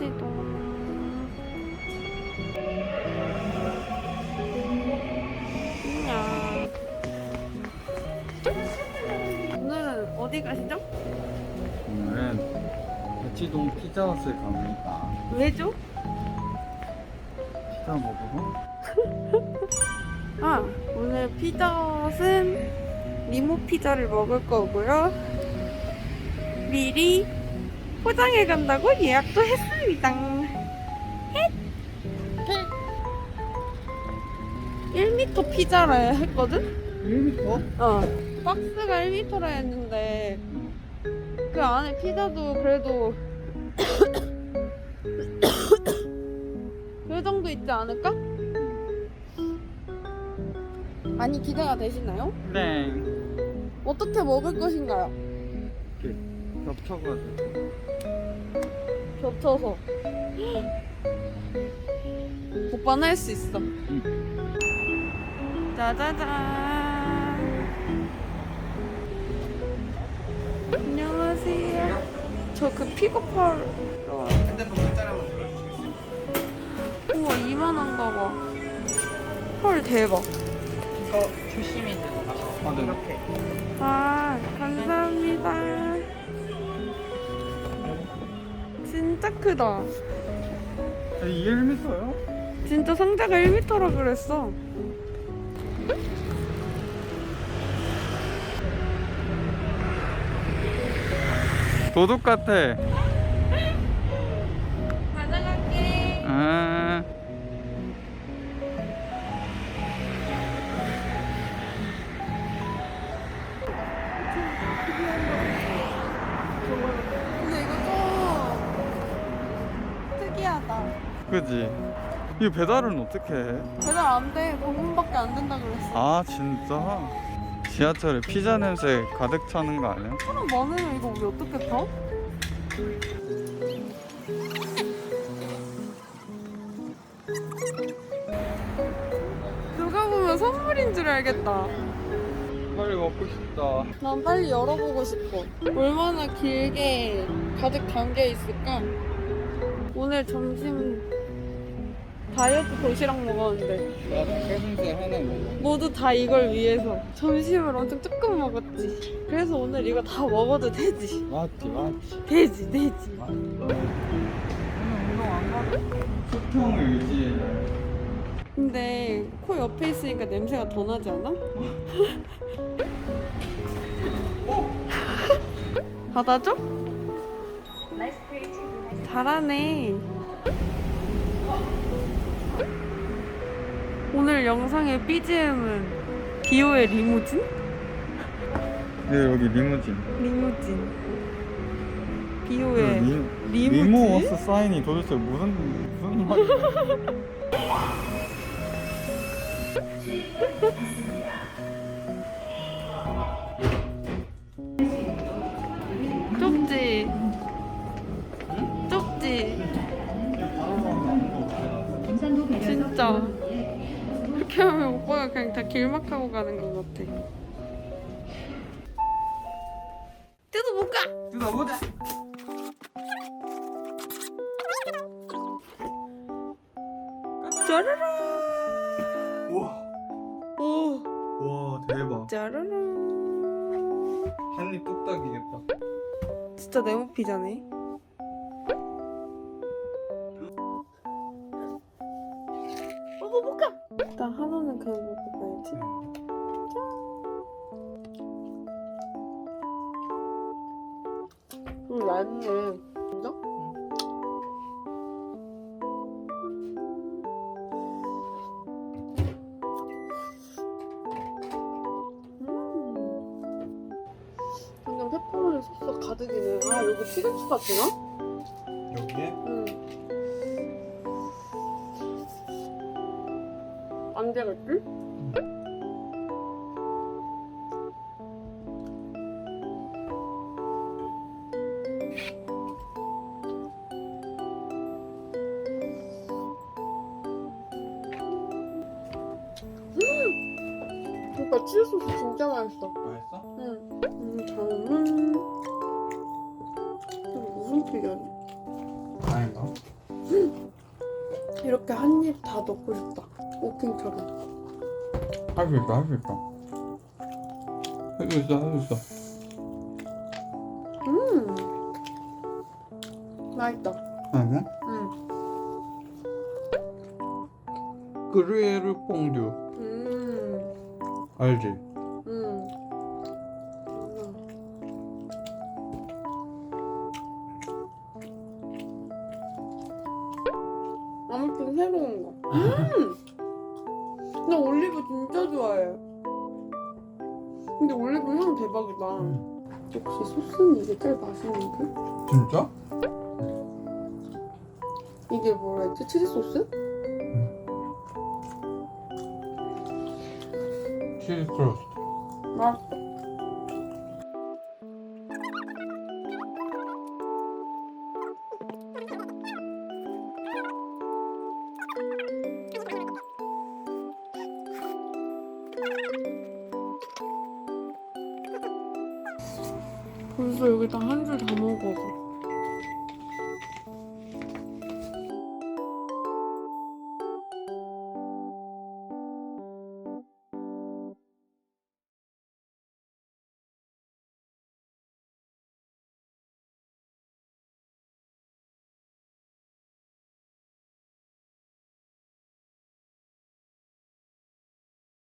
대치동. 안녕. 오늘은 어디 가시죠? 오늘은 대치동 피자헛을 갑니다. 왜죠? 피자 먹으러? 아, 오늘 피자헛은 리모 피자를 먹을 거고요. 미리 포장해 간다고 예약도 했습니다. 헷! 1m 피자라 했거든? 1m? 어. 박스가 1m라 했는데 그 안에 피자도 그래도 그 정도 있지 않을까? 많이 기대가 되시나요? 네. 어떻게 먹을 것인가요? 이렇게 겹쳐가지고. 겹쳐서 오빠는 할 수 있어 짜자잔 안녕하세요 저 그 픽업하러 왔어요. 핸드폰 문자 한번 들어주시겠어요? 우와 이만한가 봐. 헐 대박. 이거 조심히 들고 가셔. 아, 네. 이렇게. 아 감사합니다. 진짜 크다. 이 1m요? 진짜 상자가 1m라 그랬어. 도둑 같아. 그지? 이거 배달은 어떻게 해? 배달 안 돼. 방문밖에 안 된다 그랬어. 아, 진짜? 지하철에 피자 냄새 가득 차는 거 아니야? 사람 많으면 이거 우리 어떻게 타? 누가 보면 선물인 줄 알겠다. 빨리 먹고 싶다. 난 빨리 열어보고 싶어. 얼마나 길게 가득 담겨 있을까? 오늘 점심 다이어트 도시락 먹었는데 나도 세분째 하나 먹어. 모두 다 이걸 위해서 점심을 엄청 조금 먹었지. 그래서 오늘 이거 다 먹어도 되지. 맞지, 맞지. 되지, 되지. 오늘 운동 안 가도 수평을 유지해. 근데 코 옆에 있으니까 냄새가 더 나지 않아? 받아줘? 잘하네. 오늘 영상의 BGM은 디오의 리무진? 네, 여기 리무진. 리무진. 그 비오의 리, 리무진? 리모워스 사인이 도대체 무슨 무슨 말이야? 좁지? 좁지? 진짜 그렇게 하면 오빠가 그냥 다 길막하고 가는 것 같아 뜯어 볼까? 뜯어보자. 짜라라 우와, 오 와 대박. 짜라라 한입 뚝딱이겠다. 진짜 네모 피자네 음, 얇네 진짜? 음. 완전 페퍼로니 소스 가득이네. 아 여기 치즈추가 되나? 여기에? 응. 안 되겠지? 와 치즈 소스 진짜 맛있어. 맛있어? 응. 음, 다음은 이거 무슨 피자니? 아닌가? 이렇게 한 입 다 넣고 싶다. 오킹처럼. 할 수 있다 할수 있다 할수 있어 할 수 있어 음. 맛있다. 아니야? 응. 그루에르 퐁듀 음. 알지? 음. 음. 아무튼 새로운 거. 음! 나 올리브 진짜 좋아해. 근데 올리브 향 대박이다. 음. 역시 소스는 이게 제일 맛있는데? 진짜? 이게 뭐라 했지? 치즈 소스? 치즈 크러스트 맛있어. 벌써 여기 다 한 줄 다 먹어.